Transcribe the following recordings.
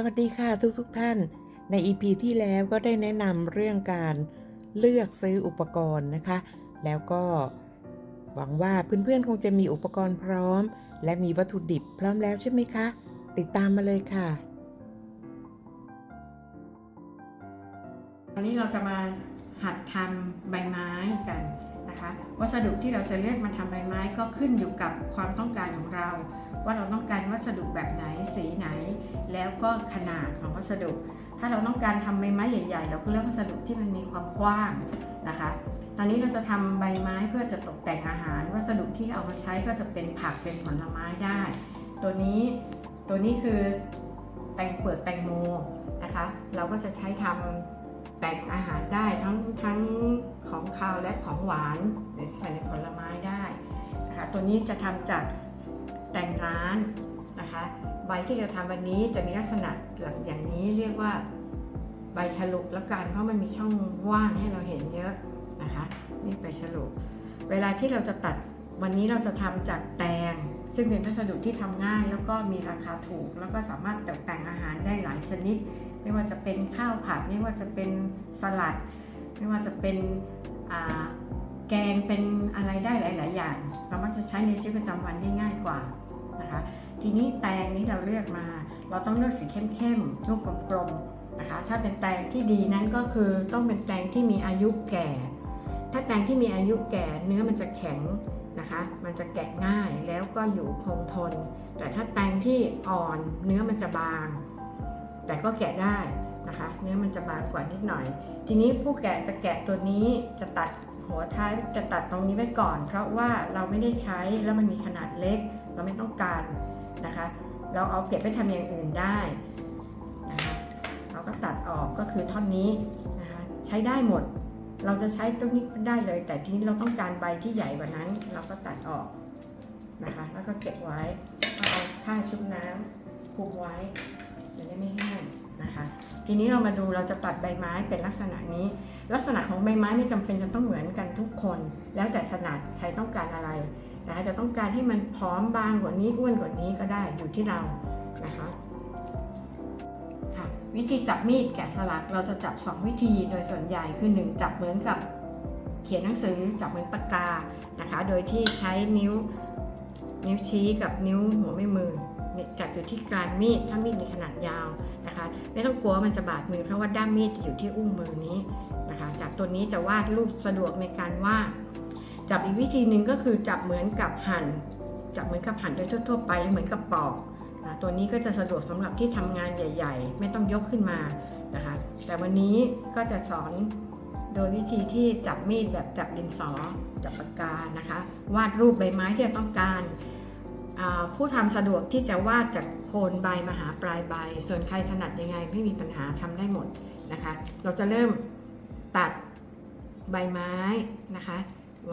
สวัสดีค่ะทุกทุกท่าน ใน EP ที่แล้วก็ได้แนะนำเรื่องการเลือกซื้ออุปกรณ์นะคะ แล้วก็หวังว่าเพื่อนๆคงจะมีอุปกรณ์พร้อม และมีวัตถุดิบพร้อมแล้วใช่ไหมคะ ติดตามมาเลยค่ะวันนี้เราจะมาหัดทำใบไม้กันนะคะ วัสดุที่เราจะเลือกมาทำใบไม้ก็ขึ้นอยู่กับความต้องการของเรา ว่าเราต้องการวัสดุแบบไหนสีไหน แล้วก็ขนาดของวัสดุ ถ้าเราต้องการทำใบไม้ใหญ่ๆ เราก็เลือกวัสดุที่มันมีความกว้างนะคะ ตอนนี้เราจะทำใบไม้เพื่อจะตกแต่งอาหาร วัสดุที่เอามาใช้ก็จะเป็นผักเป็นผลไม้ได้ ตัวนี้ตัวนี้คือแตงเปลือกแตงโมนะคะ เราก็จะใช้ทำแต่งอาหารได้ทั้งทั้งของคาวและของหวานหรือใส่ในผลไม้ได้นะคะตัวนี้จะทำจาก แต่งร้านนะคะ ใบที่จะทำวันนี้จะมีลักษณะอย่างนี้เรียกว่าใบฉลุแล้วกันเพราะมันมีช่องว่างให้เราเห็นเยอะนะคะนี่ใบฉลุเวลาที่เราจะตัดวันนี้เราจะทำจากแตง ซึ่งเป็นวัสดุที่ทำง่าย แล้วก็มีราคาถูก แล้วก็สามารถตกแต่งอาหารได้หลายชนิด ไม่ว่าจะเป็นข้าวผัดไม่ว่าจะเป็นสลัด ไม่ว่าจะเป็นอ่า แกงเป็นอะไรได้หลาย ๆ อย่าง เรามักจะใช้ในชีวิตประจำวันได้ง่ายกว่านะคะ ทีนี้แตงนี้เราเลือกมา เราต้องเลือกสีเข้มๆลูกกลมๆนะคะ ถ้าเป็นแตงที่ดีนั้นก็คือต้องเป็นแตงที่มีอายุแก่ ถ้าแตงที่มีอายุแก่เนื้อมันจะแข็งนะคะ มันจะแกะง่ายแล้วก็อยู่คงทน แต่ถ้าแตงที่อ่อนเนื้อมันจะบาง แต่ก็แกะได้นะคะ เนื้อมันจะบางกว่านิดหน่อย ทีนี้ผู้แกะจะแกะตัวนี้จะตัด หัวท้ายจะตัดตรงนี้ไว้ก่อน เพราะว่าเราไม่ได้ใช้แล้วมันมีขนาดเล็ก เราไม่ต้องการนะคะ เราเอาเก็บไปทำอย่างอื่นได้นะคะเราก็ตัดออกก็คือท่อนนี้นะคะใช้ได้หมด เราจะใช้ตรงนี้ได้เลย แต่ทีนี้เราต้องการใบที่ใหญ่กว่านั้น เราก็ตัดออกนะคะแล้วก็เก็บไว้เอาผ้าชุบน้ำคลุมไว้จะได้ไม่แห้ง นะคะทีนี้เรามาดูเราจะตัดใบไม้เป็นลักษณะนี้ ลักษณะของใบไม้ไม่จำเป็นจะต้องเหมือนกันทุกคน แล้วแต่ถนัดใครต้องการอะไรนะคะจะต้องการให้มันพร้อมบางกว่านี้อ้วนกว่านี้ก็ได้อยู่ที่เรานะคะค่ะวิธีจับมีดแกะสลักเราจะจับ 2 วิธีโดยส่วนใหญ่คือ1จับเหมือนกับเขียนหนังสือจับเหมือนปากกานะคะ โดยที่ใช้นิ้วนิ้วชี้กับนิ้วหัวแม่มือ จับอยู่ที่กลางมีดถ้ามีดมีขนาดยาวนะคะ ไม่ต้องกลัวมันจะบาดมือเพราะว่าด้ามมีดจะอยู่ที่อุ้งมือนี้นะคะจับตัวนี้จะวาดรูปสะดวกในการวาดจับอีกวิธีหนึ่งก็คือจับเหมือนกับหั่นจับเหมือนกับหั่นโดยทั่ว ๆ ไปหรือเหมือนกับปอกนะตัวนี้ก็จะสะดวกสำหรับที่ทำงานใหญ่ ๆ ไม่ต้องยกขึ้นมานะคะ แต่วันนี้ก็จะสอนโดยวิธีที่จับมีดแบบจับดินสอจับปากกานะคะ วาดรูปใบไม้ที่เราต้องการ ผู้ทำสะดวกที่จะวาดจากโคนใบมาหาปลายใบ ส่วนใครถนัดยังไงไม่มีปัญหาทำได้หมดนะคะ เราจะเริ่มตัดใบไม้นะคะ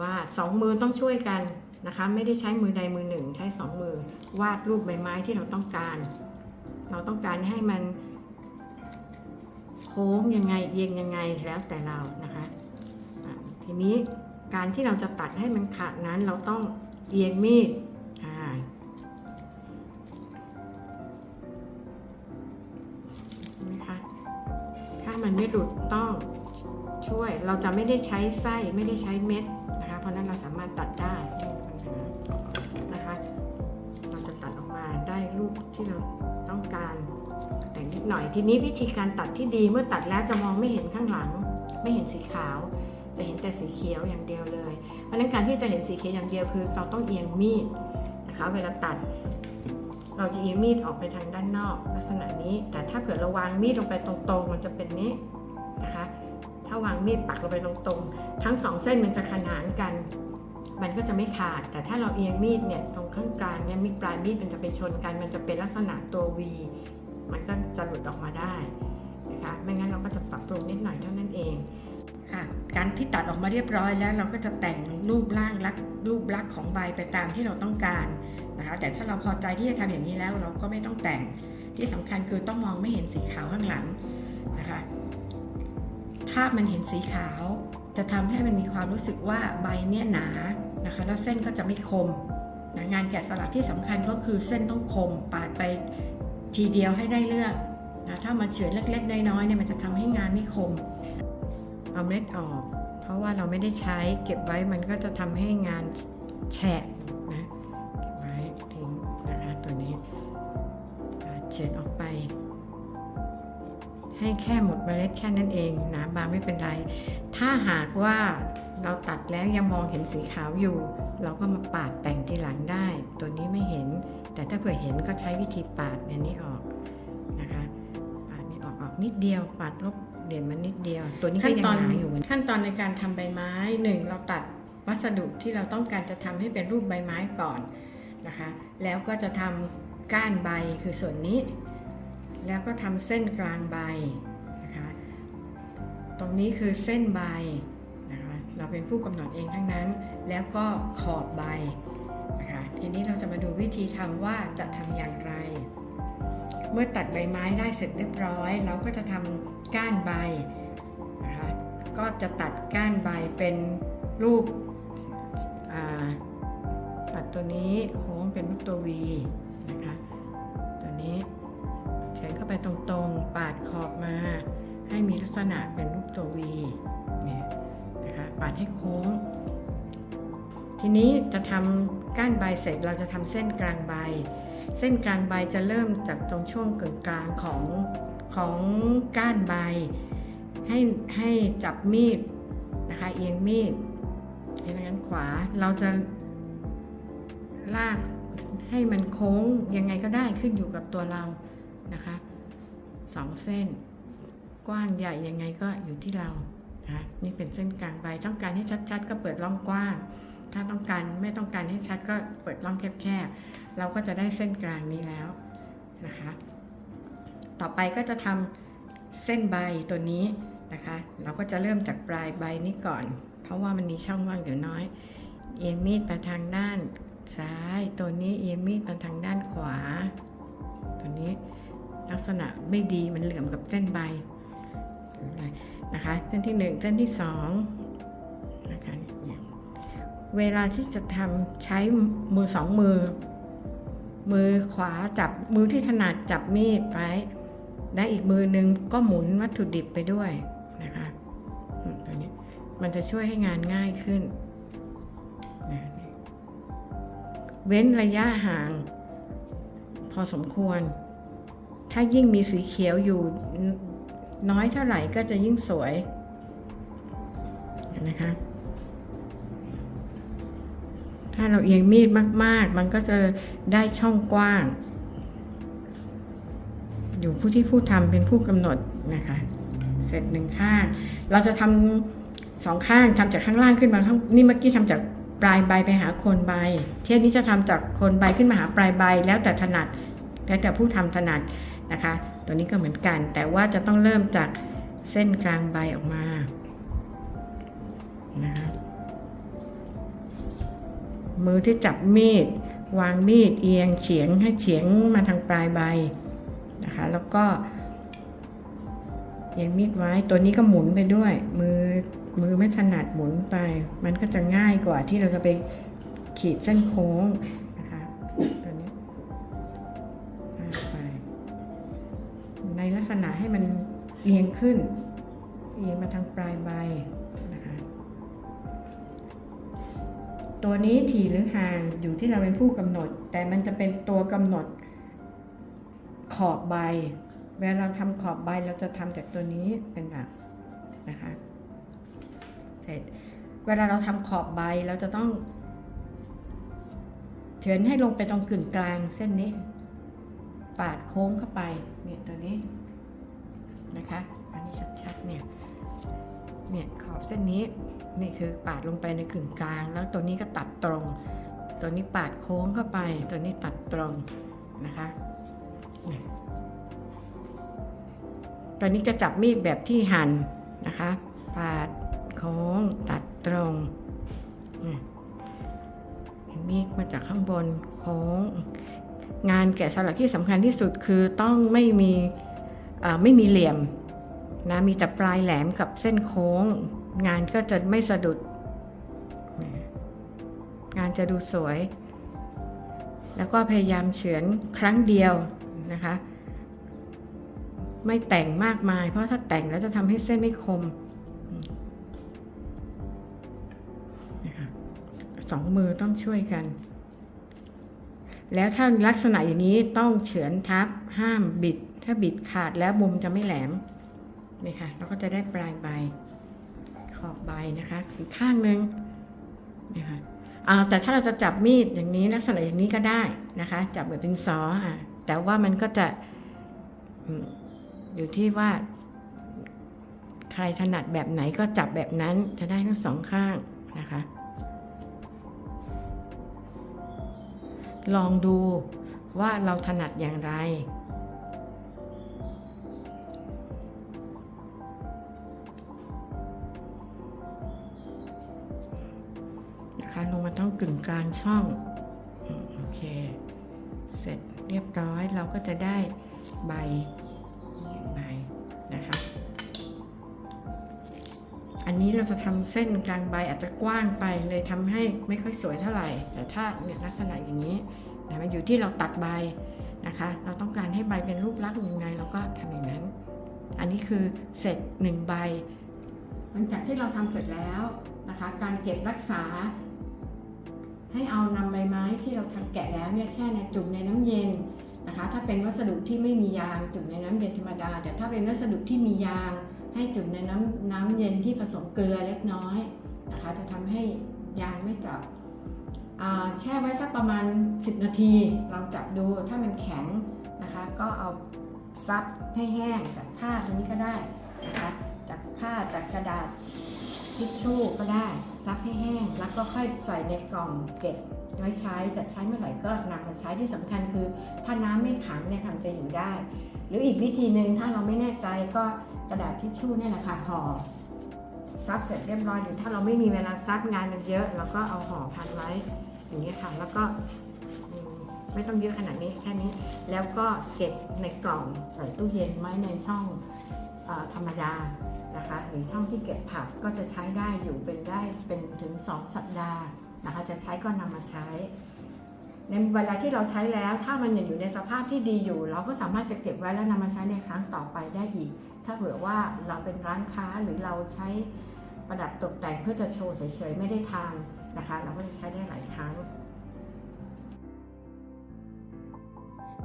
วาดสองมือต้องช่วยกันนะคะ ไม่ได้ใช้มือใดมือหนึ่ง ใช้สองมือวาดรูปใบไม้ที่เราต้องการ เราต้องการให้มันโค้งยังไงเอียงยังไงแล้วแต่เรานะคะะทีนี้การที่เราจะตัดให้มันขาดนั้นเราต้องเอียงมีด มันไม่หลุดต้องช่วย เราจะไม่ได้ใช้ไส้ไม่ได้ใช้เม็ดนะคะ เพราะนั้นเราสามารถตัดได้นะคะ เราจะตัดออกมาได้รูปที่เราต้องการ แต่นิดหน่อยทีนี้วิธีการตัดที่ดีเมื่อตัดแล้วจะมองไม่เห็นข้างหลัง ไม่เห็นสีขาวจะเห็นแต่สีเขียวอย่างเดียวเลย เพราะนั้นการที่จะเห็นสีเขียวอย่างเดียวคือ เราต้องเอียงมีดนะคะ เวลาตัด เราจะเอียงมีดออกไปทางด้านนอกลักษณะนี้ แต่ถ้าเกิดเราวางมีดลงไปตรงๆ มันจะเป็นนี้นะคะ ถ้าวางมีดปักลงไปตรงๆ ทั้งสองเส้นมันจะขนานกัน มันก็จะไม่ขาด แต่ถ้าเราเอียงมีดเนี่ยตรงข้างกลางเนี่ยมีดปลายมีดมันจะไปชนกัน มันจะเป็นลักษณะตัว V มันก็จะหลุดออกมาได้นะคะ ไม่งั้นเราก็จะปรับปรุงนิดหน่อยเท่านั้นเองค่ะการที่ตัดออกมาเรียบร้อยแล้วเราก็จะแต่งรูปร่างลักรูปลักษณ์ของใบไปตามที่เราต้องการ นะคะแต่ถ้าเราพอใจที่จะทำอย่างนี้แล้วเราก็ไม่ต้องแต่งที่สำคัญคือต้องมองไม่เห็นสีขาวข้างหลังนะคะถ้ามันเห็นสีขาวจะทำให้มันมีความรู้สึกว่าใบเนี่ยหนานะคะแล้วเส้นก็จะไม่คมนะงานแกะสลักที่สำคัญก็คือเส้นต้องคมปาดไปทีเดียวให้ได้เรื่องนะถ้ามันเฉือนเล็กๆน้อยๆเนี่ยมันจะทำให้งานไม่คมเอาเม็ดออก เพราะว่าเราไม่ได้ใช้เก็บไว้มันก็จะทำให้งานแฉะ เฉือนออกไป ให้แค่หมดเมล็ดแค่นั้นเอง หนาบางไม่เป็นไร ถ้าหากว่าเราตัดแล้วยังมองเห็นสีขาวอยู่ เราก็มาปาดแต่งทีหลังได้ ตัวนี้ไม่เห็น แต่ถ้าเผื่อเห็นก็ใช้วิธีปาดอันนี้ออกนะคะปาดนี่ออกออกนิดเดียวปาดลบเด่นมันนิดเดียว ตัวนี้ก็ยังหนาอยู่เหมือนขั้นตอนในการทำใบไม้หนึ่งเราตัดวัสดุที่เราต้องการจะทำให้เป็นรูปใบไม้ก่อนนะคะ แล้วก็จะทำ ก้านใบคือส่วนนี้ แล้วก็ทำเส้นกลางใบนะคะตรงนี้คือเส้นใบนะคะเราเป็นผู้กำหนดเองทั้งนั้น แล้วก็ขอบใบนะคะทีนี้เราจะมาดูวิธีทำว่าจะทำอย่างไร เมื่อตัดใบไม้ได้เสร็จเรียบร้อย เราก็จะทำก้านใบนะคะก็จะตัดก้านใบเป็นรูปตัดตัวนี้โค้งเป็นรูปตัว V นะคะตัว นี้เฉนเข้าไปตรงๆ ปาดขอบมา ให้มีลักษณะเป็นรูปตัว V เนี่ยนะคะปาดให้โค้ง ทีนี้จะทำก้านใบเสร็จเราจะทำเส้นกลางใบ เส้นกลางใบจะเริ่มจากตรงช่วงกึ่งกลางของของก้านใบ ให้ให้จับมีดนะคะเอียงมีดเอียงด้านขวาเราจะลาก ให้มันโค้งยังไงก็ได้ขึ้นอยู่กับตัวเรานะคะสองเส้น กว้างใหญ่ยังไงก็อยู่ที่เรานะะนี่เป็นเส้นกลางใบต้องการให้ชัดๆ ก็เปิดร่องกว้าง ถ้าต้องการไม่ต้องการให้ชัดก็เปิดร่องแคบๆเราก็จะได้เส้นกลางนี้แล้วนะคะต่อไปก็จะทำเส้นใบตัวนี้นะคะ เราก็จะเริ่มจากปลายใบนี้ก่อน เพราะว่ามันมีช่องว่างเดี๋ยวน้อย เอียงมีดมาทางด้าน ซ้าย ตัวนี้เอียงมีดมาทางด้านขวา ตัวนี้ลักษณะไม่ดีมันเหลื่อมกับเส้นใบนะคะ เส้นที่ 1 เส้นที่2นะคะเวลาที่จะทำใช้มือสองมือ มือขวาจับมือที่ถนัดจับมีดไว้และอีกมือหนึ่งก็หมุนวัตถุดิบไปด้วยนะคะตัวนี้มันจะช่วยให้งานง่ายขึ้น เว้นระยะห่าง พอสมควร ถ้ายิ่งมีสีเขียวอยู่น้อยเท่าไหร่ก็จะยิ่งสวยนะคะถ้าเราเอียงมีดมาก ๆ มันก็จะได้ช่องกว้าง อยู่ผู้ที่ผู้ทำเป็นผู้กำหนดนะคะ เสร็จหนึ่งข้าง เราจะทำสองข้างทำจากข้างล่างขึ้นมาข้างนี่เมื่อกี้ทำจาก ปลายใบไปหาโคนใบ เที่ยวนี้จะทำจากโคนใบขึ้นมาหาปลายใบ แล้วแต่ถนัดแล้วแต่ผู้ทำถนัดนะคะ ตัวนี้ก็เหมือนกัน แต่ว่าจะต้องเริ่มจากเส้นกลางใบออกมานะคะมือที่จับมีด วางมีดเอียงเฉียงให้เฉียงมาทางปลายใบนะคะ แล้วก็เอียงมีดไว้ตัวนี้ก็หมุนไปด้วย มือ มือไม่ถนัดหมุนไป มันก็จะง่ายกว่าที่เราจะไปขีดเส้นโค้งนะคะตัวนี้ไปในลักษณะให้มันเอียงขึ้น เอียงมาทางปลายใบนะคะตัวนี้ถี่หรือห่างอยู่ที่เราเป็นผู้กำหนด แต่มันจะเป็นตัวกำหนดขอบใบ เวลาเราทำขอบใบเราจะทำจากตัวนี้เป็นหลักนะคะ เสร็จ เวลาเราทำขอบใบเราจะต้องเฉือนให้ลงไปตรงกึ่งกลางเส้นนี้ ปาดโค้งเข้าไปเนี่ยตัวนี้นะคะอันนี้ชัดๆเนี่ยเนี่ยขอบเส้นนี้นี่คือปาดลงไปในกึ่งกลาง แล้วตัวนี้ก็ตัดตรง ตัวนี้ปาดโค้งเข้าไป ตัวนี้ตัดตรงนะคะเนี่ยตัวนี้จะจับมีดแบบที่หั่นนะคะ ปาด โค้งตัดตรงเมีดมาจากข้างบนโค้ง งานแกะสลักที่สำคัญที่สุดคือต้องไม่มีไม่มีเหลี่ยมนะมีแต่ปลายแหลมกับเส้นโค้ง งานก็จะไม่สะดุด งานจะดูสวย แล้วก็พยายามเฉือนครั้งเดียวนะคะ ไม่แต่งมากมาย เพราะถ้าแต่งแล้วจะทำให้เส้นไม่คม สองมือต้องช่วยกัน แล้วถ้าลักษณะอย่างนี้ต้องเฉือนทับห้ามบิด ถ้าบิดขาดแล้วมุมจะไม่แหลมนี่ค่ะเราก็จะได้ปลายใบขอบใบนะคะอีกข้างหนึ่งนะคะอ่าแต่ถ้าเราจะจับมีดอย่างนี้ลักษณะอย่างนี้ก็ได้นะคะ จับแบบเป็นซออะแต่ว่ามันก็จะอยู่ที่ว่า ใครถนัดแบบไหนก็จับแบบนั้นจะได้ทั้งสองข้างนะคะ ลองดูว่าเราถนัดอย่างไร นะคะลงมาต้องกึ่งกลางช่อง โอเค เสร็จเรียบร้อยเราก็จะได้ใบใบนะคะ อันนี้เราจะทำเส้นกลางใบอาจจะกว้างไปเลยทำให้ไม่ค่อยสวยเท่าไหร่ แต่ถ้าเนี่ยลักษณะอย่างนี้นะมันอยู่ที่เราตัดใบนะคะ เราต้องการให้ใบเป็นรูปลักษณ์ยังไงเราก็ทำอย่างนั้น อันนี้คือเสร็จหนึ่งใบ หลังจากที่เราทำเสร็จแล้วนะคะ การเก็บรักษา ให้เอานำใบไม้ที่เราทำแกะแล้วเนี่ยแช่ในจุ่มในน้ำเย็นนะคะ ถ้าเป็นวัสดุที่ไม่มียางจุ่มในน้ำเย็นธรรมดา แต่ถ้าเป็นวัสดุที่มียาง ให้จุ่มในน้ำน้ำเย็นที่ผสมเกลือเล็กน้อยนะคะ จะทำให้ยางไม่จับแช่ไว้สักประมาณ 10 นาทีลองจับดูถ้ามันแข็งนะคะ ก็เอาซับให้แห้งจากผ้าตรงนี้ก็ได้นะคะจากผ้าจากกระดาษทิชชู่ก็ได้ซับให้แห้งแล้วก็ค่อยใส่ในกล่องเก็บไว้ใช้จะใช้เมื่อไหร่ก็นำมาใช้ที่สำคัญคือ ถ้าน้ำไม่ขังเนี่ยค่ะมันจะอยู่ได้ หรืออีกวิธีหนึ่งถ้าเราไม่แน่ใจก็ กระดาษทิชชู่เนี่ยแหละค่ะห่อซับเสร็จเรียบร้อยหรือถ้าเราไม่มีเวลาซับงานมันเยอะเราก็เอาห่อพันไว้อย่างนี้ยค่ะ แล้วก็ไม่ต้องเยอะขนาดนี้แค่นี้ แล้วก็เก็บในกล่องใส่ตู้เย็นไว้ในช่องอธรรมดานะคะ หรือช่องที่เก็บผักก็จะใช้ได้อยู่เป็นได้เป็นถึง 2 สัปดาห์นะคะ จะใช้ก็นำมาใช้ ในเวลาที่เราใช้แล้วถ้ามันยังอยู่ในสภาพที่ดีอยู่ เราก็สามารถจะเก็บไว้แล้วนำมาใช้ในครั้งต่อไปได้อีก ถ้าเผื่อว่าเราเป็นร้านค้าหรือเราใช้ประดับตกแต่งเพื่อจะโชว์เฉยๆไม่ได้ทานนะคะ เราก็จะใช้ได้หลายครั้ง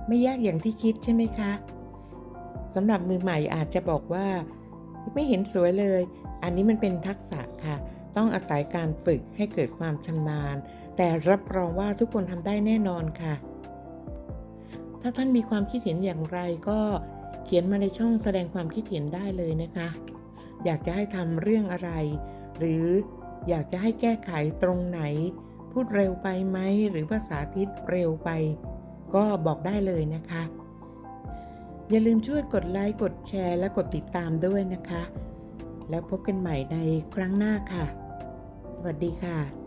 ไม่ยากอย่างที่คิดใช่ไหมคะสำหรับมือใหม่อาจจะบอกว่า ไม่เห็นสวยเลย อันนี้มันเป็นทักษะค่ะ ต้องอาศัยการฝึกให้เกิดความชำนาญ แต่รับรองว่าทุกคนทำได้แน่นอนค่ะ ถ้าท่านมีความคิดเห็นอย่างไรก็ เขียนมาในช่องแสดงความคิดเห็นได้เลยนะคะ อยากจะให้ทำเรื่องอะไร หรืออยากจะให้แก้ไขตรงไหน พูดเร็วไปไหมหรือภาษาทิศเร็วไป ก็บอกได้เลยนะคะ อย่าลืมช่วยกดไลค์กดแชร์ และกดติดตามด้วยนะคะ แล้วพบกันใหม่ในครั้งหน้าค่ะ สวัสดีค่ะ